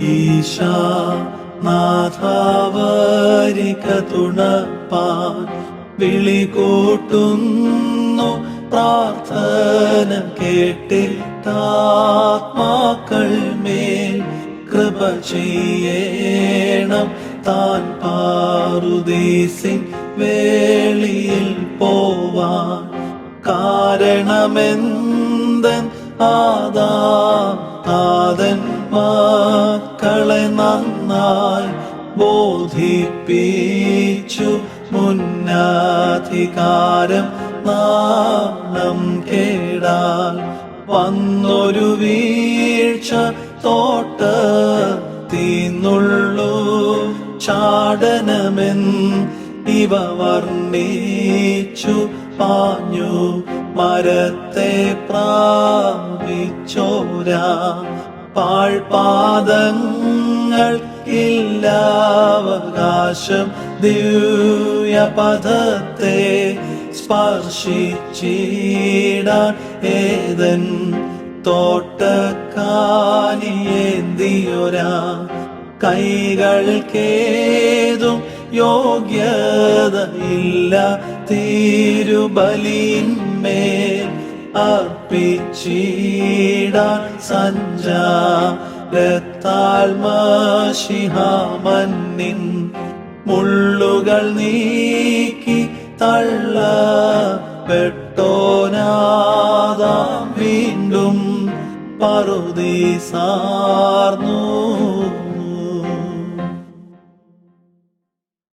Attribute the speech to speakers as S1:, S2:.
S1: ഈശാ നാഥാവരിക തുണപ്പാൻ വിളി കൂട്ടുന്നു പ്രാർത്ഥന കേട്ടിട്ടാത്മാക്കൾ മേൽ കൃപ ചെയ്യണം. താൻ പാറുദീസിൻ വേളിയിൽ പോവാൻ കാരണമെന്തൻ ആദാ ആദൻ മക്കളെ നന്നായി ബോധിപ്പിച്ചു. മുന്നാധികാരം നാണം കേടാൽ വന്നൊരു വീഴ്ച തോട്ട് തീന്നുള്ളു ചാടനമെന്ന് ഇവ വർണിച്ചു പാഞ്ഞു. മരത്തെ പ്രാപിച്ചോരാ. പാഴ്പാദങ്ങൾ ഇല്ലാവകാശം ദിവ്യപദത്തെ സ്പർശിച്ചിടാൻ ഏതൻ തോട്ടക്കാനിയേന്തിയൊരാ. കൈകൾക്കേതും യോഗ്യതയില്ല. തിരുബലിന്മേൽ അർപ്പിച്ചിടാൻ സഞ്ചാരത്താൽ മഷിഹാമന്നിൻ മുള്ളുകൾ നീക്കി തള്ള പെട്ടോനാദാം വീണ്ടും പറുദീസാ